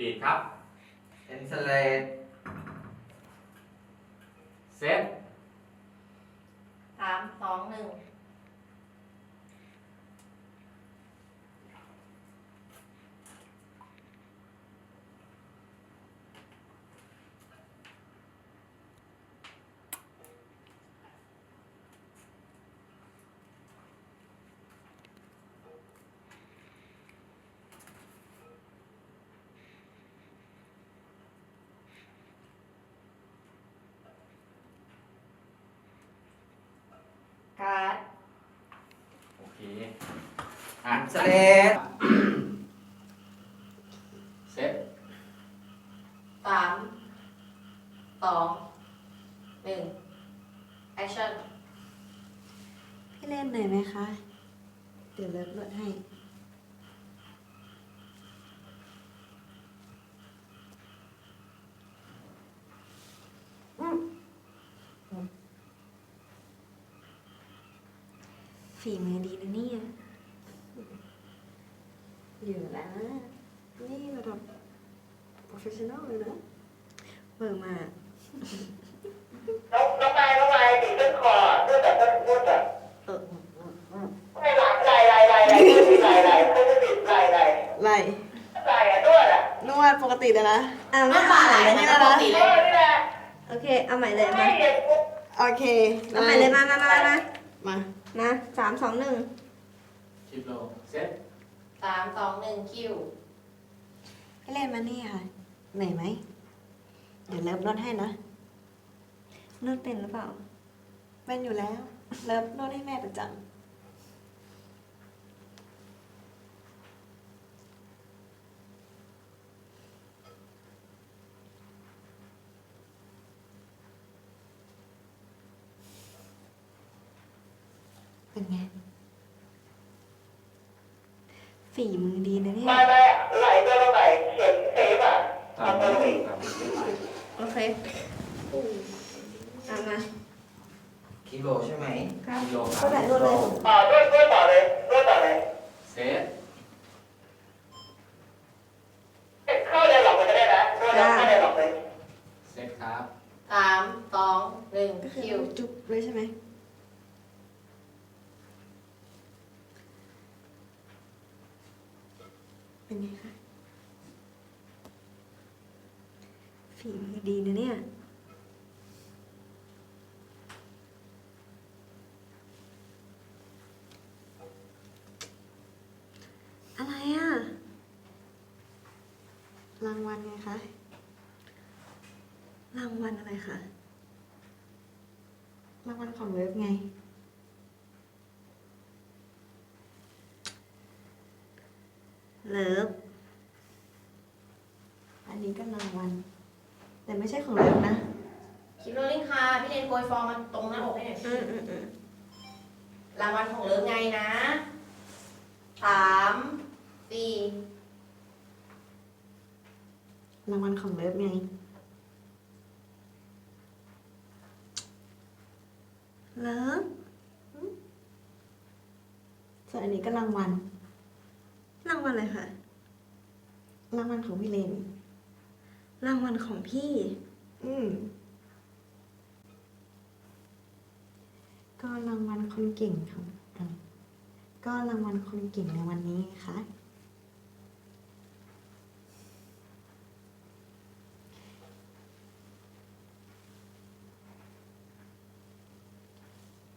ผิดครับเอ็นสเลดเซตสามสองหนึ่ง การ์ด โอเค อะเอ็นสเลดเซตสามสองหนึ่งแอคชั่นพี่เล่นหน่อยไหมคะ เดี๋ยวเลิฟลดให้ ฝีมือดีนะเนี่ย อยู่แล้ว นี่ระดับ professional เลยนะเบอร์มาน้องน้องไม้น้องไม้ตีต้นคอด้วยแบบต้นพูดแบบเออไม่หลังไหลไหลไหลไหลไหลไหลเขาจะติดไหลไหลไหลไหลอะด้วยอะนวดปกติเลยนะอะน้ำปลาไหลนี่นะแล้วปกนะติเอเลยอนี่แหละโอเค เอาใหม่เลยไม่มาเห็นปุ๊บโอเคเอาใหม่เลยมามามามามามาสามสองหนึ่งคลิปโลเซต สามสองหนึ่งคิวให้เล่นมานี่ค่ะ เหนื่อยไหม เดี๋ยวเลิฟนวดให้นะ นวดเป็นหรือเปล่า เป็นอยู่แล้ว เลิฟนวดให้แม่ประจำ ฝีมือดีนะเนี่ย ไม่ไม่ไหลตัวลงไหลเข็มเซฟอะตามทำตัวลงอีกตามโอเคเอามากิโลใช่ไหมครับกิโลคก็รับได้รวดเลยอ่าด้วยด้วยต่อเลยด้วยต่อเลย เซต เข้าเลยหลอกมันจะได้นะด้วยแล้วเข้าเลยหลอกเลย เซตครับ สามสองหนึ่ง ก็คือ คิว จุกเลยใช่ไหม เป็นไงคะฝีมือดีนะเนี่ย อะไรอะรางวัลไงคะรางวัลอะไรคะรางวัลของเว็บไง เลิฟอันนี้ก็รางวัลแต่ไม่ใช่ของเลิฟนะคลิปโรลลิ่งค่ะ พี่เลนโกยฟองมาตรงหน้าอกให้หน่อยอืมอืมอืมรางวัลของเลิฟไงนะสามสี่รางวัลของเลิฟไงเลิฟอืมส่วนอันนี้ก็รางวัล รางวัลอะไรคะรางวัลของพี่เลนรางวัลของพี่ อืม ก็รางวัลคนเก่งของอะก็รางวัลคนเก่งในวันนี้ไงคะ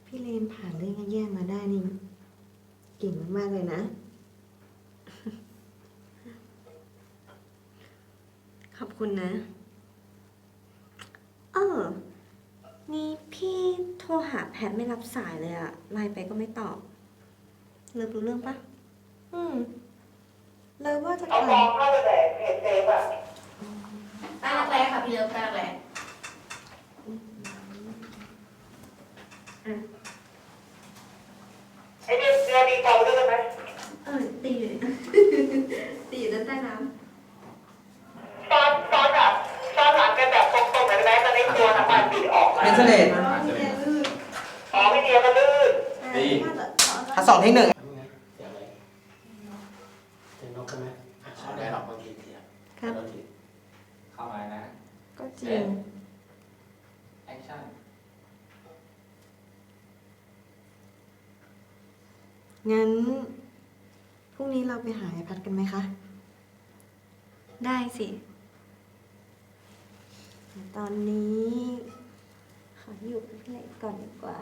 พี่เลนผ่านเรื่องแย่ๆมาได้นี่ เก่งมากๆเลยนะ ขอบ คุณนะ เออ นี่พี่โทรหาแพทไม่รับสายเลยอะไลน์ไปก็ไม่ตอบ เลิฟรู้เรื่องปะ อืม เลิฟว่าจะเอาไปฟองเข้าไปแต่เข็มเซฟอะใต้รักแร้ค่ะพี่เลิฟใต้รักแร้ ไอ้เนี่ยเนี่ยมีฟองด้วยไหม เออตีอยู่ ตีอยู่ด้านใต้น้ ตอนตอนแบบตอนหลังกันแบบตรงๆเลยได้ไหมตอนนี้ตัวน้ำมันบีออกมา เอ็นสเลดำอ๋อมีแต่ลื่น อ๋อไม่เดียวก็ลื่น ใช่น่าจะถ้าสองที่หนึ่งเสียงอะไรเสียงนกใช่ไหมอะชอบได้หรอกบางทีเสียงคครับกระโดดทีเข้ามานะ ก็จเซริตงแอคชั่นงั้นพรุ่งนี้เราไปหาไอพัดกันไหมคะ ได้สิแต่ตอนนี้ ขออยู่กับพี่เล็กก่อนดีกว่า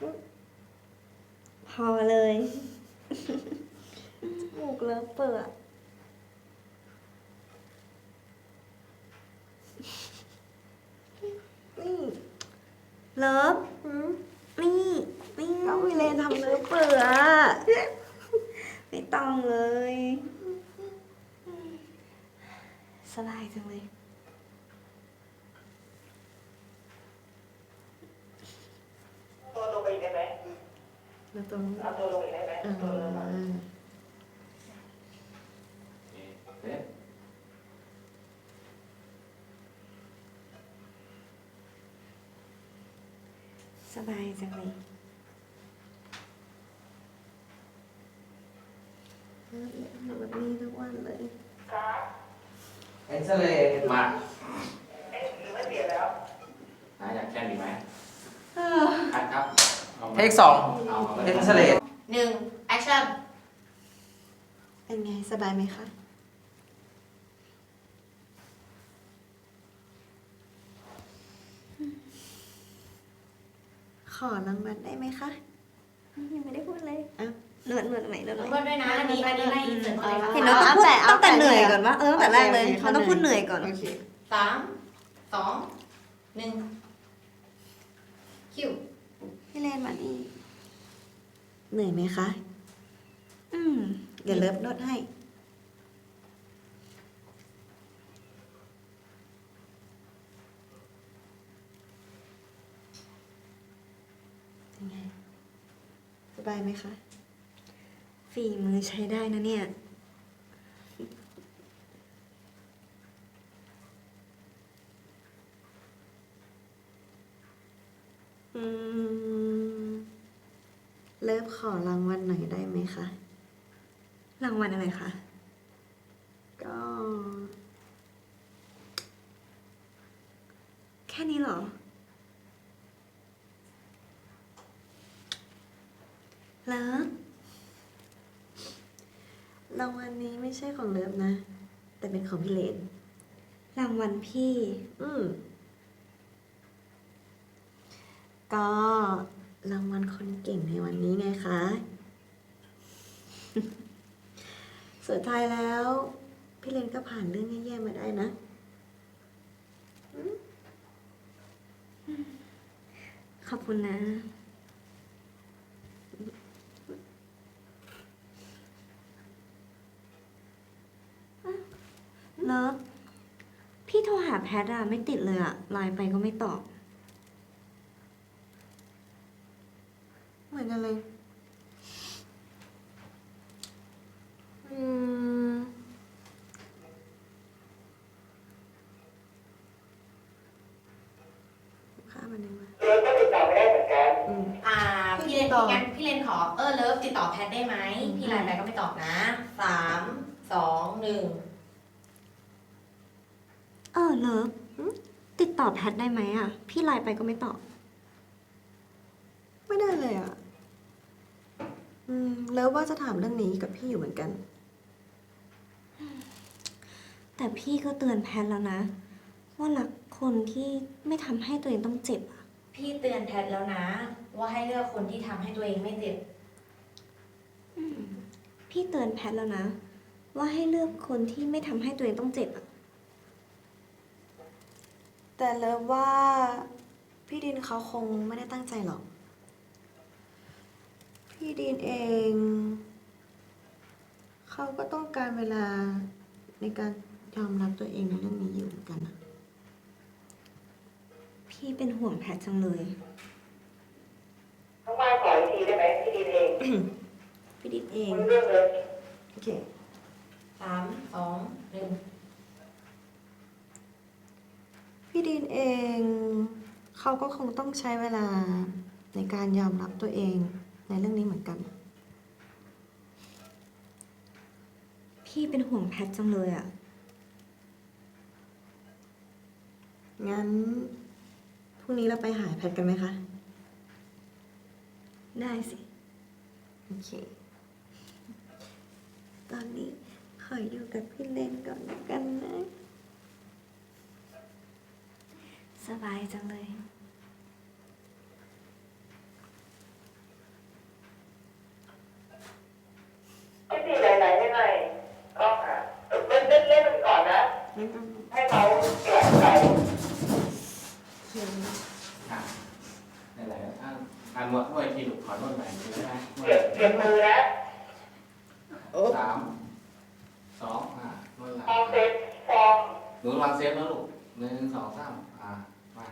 พอเลยจมูกเลิฟเปิดนี่เลิฟนี่นี่ต้องวิเลนทำเลิฟเปิดอไม่ต้องเลย สบายจังเลย ตัวลงไปอีกได้ไหมแล้วตรงเอาตัวลงอีกได้ไหมเอตัวลงมาอโอเคเซตสบายจังเลยเออทำแบบนี้ทุกวันเลยครับเอ็กซเรย์ มา เอ๊ะหรือไม่เปลี่ยนแล้ว นายอยากแข่งดีไหมคัดครับอามา เทคสองเอามาเอ็กซเรย์หนึ่งแอคชั่นเป็นไงสบายไหมคะขอรางวัลได้ไหมคะยังไม่ได้พูดเลยอะนวดนวดใหม่นวดใหม่นวดด้วยนะอันนี้อันนี้ไล่อินเสิร์ตเลยค่ะเห็นเราต้องพูดตั้งแต่เหนื่อยก่อนว่าเออตั้งแต่แรกเลยโอเคเราต้องพูดเหนื่อยก่อนโอเคสามสองหนึ่งคิว พี่เลนมานี่เหนื่อยไหมคะ อืม เดี๋ยวเลิฟนวดให้ เป็นไง สบายไหมคะ ฝีมือใช้ได้นะเนี่ย อืม เลิฟ ขอรางวัลหน่อยได้ไหมคะ รางวัลอะไรคะ ก็ แค่นี้เหรอ เลิฟรางวัลนี้ไม่ใช่ของเลิฟนะ แต่เป็นของพี่เลน รางวัลพี่ อืมก็ รางวัลคนเก่งในวันนี้ไงคะ สุดท้ายแล้ว พี่เลนก็ผ่านเรื่องแย่ๆมาได้นะอืมขอบคุณนะ เลิฟพี่โทรหาแพทอะไม่ติดเลยอะไลน์ไปก็ไม่ตอบ เห มือนกันเลยอืมข้ามันยังไงเออก็ติดต่อไม่ได้เหมือนกัน อืม อ่าพี่เลนติดต่องั้นพี่เลนขอเออเลิฟติดต่อแพทได้ไหมพี่ไลน์ไปก็ไม่ตอบนะสามสองหนึ่งเออเลิฟอืมติดต่อแพทได้ไหมอะ พี่ไลน์ไปก็ไม่ตอบ ไม่ได้เลยอะอืม แล้วว่าจะถามเรื่องนี้กับพี่อยู่เหมือนกัน แต่พี่ก็เตือนแพทแล้วนะ ว่ารักคนที่ไม่ทำให้ตัวเองต้องเจ็บอะพี่เตือนแพทแล้วนะ ว่าให้เลือกคนที่ทำให้ตัวเองไม่เจ็บ พี่เตือนแพทแล้วนะ ว่าให้เลือกคนที่ไม่ทำให้ตัวเองต้องเจ็บอะแต่เลิฟว่าพี่ดินเขาคงไม่ได้ตั้งใจหรอก พี่ดินเอง เขาก็ต้องการเวลาในการยอมรับตัวเองในเรื่องนี้อยู่เหมือนกันนะพี่เป็นห่วงแพทจังเลยน้องมายขออีกทีได้ไหมพี่ดีเองพี่ดินเองคุยเรื่องเลยโอเคสามสองหนึ่งพี่ดินเอง เขาก็คงต้องใช้เวลาในการยอมรับตัวเอง ในเรื่องนี้เหมือนกันพพี่เป็นห่วงแพทจังเลยอะงั้นพรุ่งนี้เราไปหาแพทกันไหมคะ ได้สิ โอเค ตอนนี้ขออยู่กับพี่เลนก่อนแล้วกันนะ สบายจังเลย พี่ตีไหนๆให้หน่อยก็ค่ะเล่นเล่นเล่นมันก่อนนะ ไม่ต้อง ให้เขาแกะไก่เขียนอะนั่นแหละอ่านอ่านนวดด้วยทีลูกขอนวดใหม่ดูได้ไหมนวเก็บดเก็บมือนะสามสองอะนวดหลังฟองเซฟฟองหนูวางเซฟนะลูกหนึ่งสองสามอ่ามา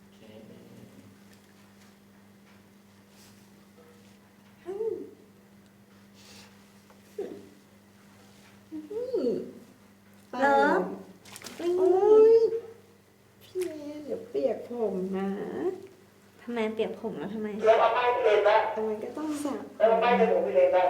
โอเค เลิฟ โอ้ยพี่เลนเดี๋ยวเปียกผมนะ ทำไมเปียกผมแล้วทำไมแล้วเอาไม้ไปเลยบ้างแต่มันก็ต้องสระ แล้วเอาไม้ไปหนูไปเลยบ้า